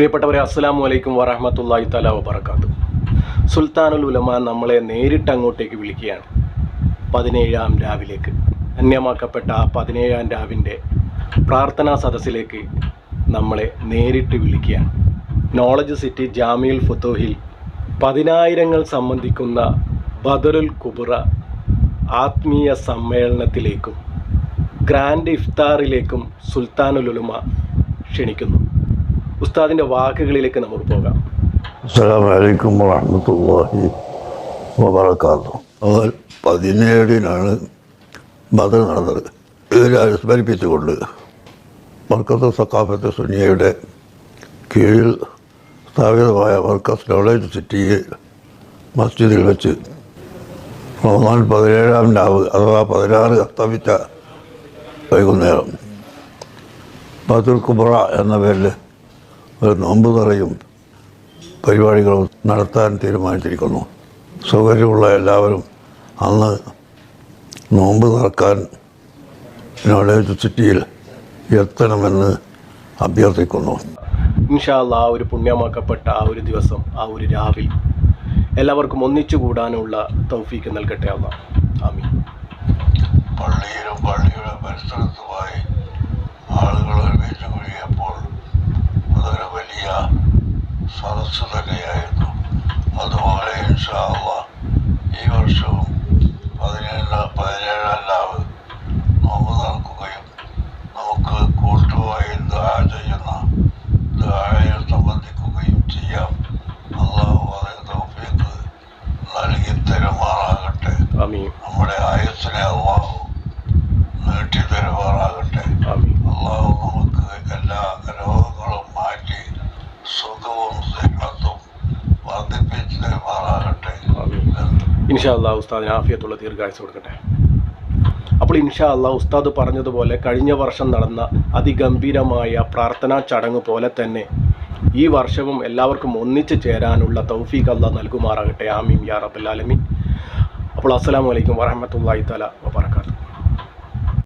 പ്രിയപ്പെട്ടവരെ അസ്സലാമു അലൈക്കും വറഹമത്തല്ലാഹി തല വബർക്കാത്തു സുൽത്താനുൽ ഉലമ നമ്മളെ നേരിട്ട് അങ്ങോട്ടേക്ക് വിളിക്കുകയാണ്. പതിനേഴാം രാവിലേക്ക് അന്യമാക്കപ്പെട്ട ആ പതിനേഴാം രാവിന്റെ പ്രാർത്ഥനാ സദസ്സിലേക്ക് നമ്മളെ നേരിട്ട് വിളിക്കുകയാണ്. നോളജ് സിറ്റി ജാമിയുൽ ഫുത്തോഹിൽ പതിനായിരങ്ങൾ സംബന്ധിക്കുന്ന ബദറുൽ കുബുറ ആത്മീയ സമ്മേളനത്തിലേക്കും ഗ്രാൻഡ് ഇഫ്താറിലേക്കും സുൽത്താനുൽ ഉലമ ക്ഷണിക്കുന്നു. ഉസ്താദിന്റെ വാക്കുകളിലേക്ക് നമുക്ക് പോകാം. അസ്സാം വലൈക്കും വറഹമത്തല്ലാഹി വബർക്കാത്തു അവർ പതിനേഴിനാണ് ബദർ നടന്നത്. ഇതിൽ അനുസ്മരിപ്പിച്ചുകൊണ്ട് മർക്കത്ത് സക്കാഫത്ത് സുനിയയുടെ കീഴിൽ സ്ഥാപിതമായ മർക്കസ് നോളേജ് സിറ്റിയിൽ മസ്ജിദിൽ വെച്ച് റമദാൻ പതിനേഴാം രാവ് അഥവാ പതിനാറ് അസ്തമിച്ച വൈകുന്നേരം ബദുൽ കുബ്ര എന്ന പേരിൽ നോമ്പ് തറയും പരിപാടികളും നടത്താൻ തീരുമാനിച്ചിരിക്കുന്നു. സൗകര്യമുള്ള എല്ലാവരും അന്ന് നോമ്പ് തറക്കാൻ നോളേജ് സിറ്റിയിൽ എത്തണമെന്ന് അഭ്യർത്ഥിക്കുന്നു. ഇൻഷാല്ല ആ ഒരു പുണ്യമാക്കപ്പെട്ട ആ ഒരു ദിവസം ആ ഒരു രാവിൽ എല്ലാവർക്കും ഒന്നിച്ചു കൂടാനുള്ള തൗഫീക്ക് നൽകട്ടെ അല്ല ആമീൻ. പള്ളിയിലും പള്ളിയുടെ പരിസരത്തുമായി സദസ്സ് തന്നെയായിരുന്നു അതുപോലെ ഇൻഷാ അള്ളാ ഈ വർഷവും പതിനേഴ് പതിനേഴാം ലാവ് നോമ്പ് നടക്കുകയും നമുക്ക് കൂട്ടുമായി ദുആ ചെയ്യുന്ന ദുആയിൽ സംബന്ധിക്കുകയും ചെയ്യാം. അള്ളാഹു അതിന് തൗഫീഖ് നൽകി തരുമാറാകട്ടെ. നമ്മുടെ ആയുസ്സിനെ അള്ളാഹു ഇൻഷാ അള്ളാഹ് ഉസ്താദിന് ആഫിയത്തുള്ള ദീർഘായുസ് കൊടുക്കട്ടെ. അപ്പോൾ ഇൻഷാ അള്ളാഹ് ഉസ്താദ് പറഞ്ഞതുപോലെ കഴിഞ്ഞ വർഷം നടന്ന അതിഗംഭീരമായ പ്രാർത്ഥനാ ചടങ്ങ് പോലെ തന്നെ ഈ വർഷവും എല്ലാവർക്കും ഒന്നിച്ചു ചേരാനുള്ള തൗഫീഖ് അള്ളാഹ് നൽകുമാറാകട്ടെ. ആമീം യാ ആലമീൻ. അപ്പോൾ അസ്സലാമു അലൈക്കും വറഹമത്തല്ലാഹി തആല വബറകാതുഹു.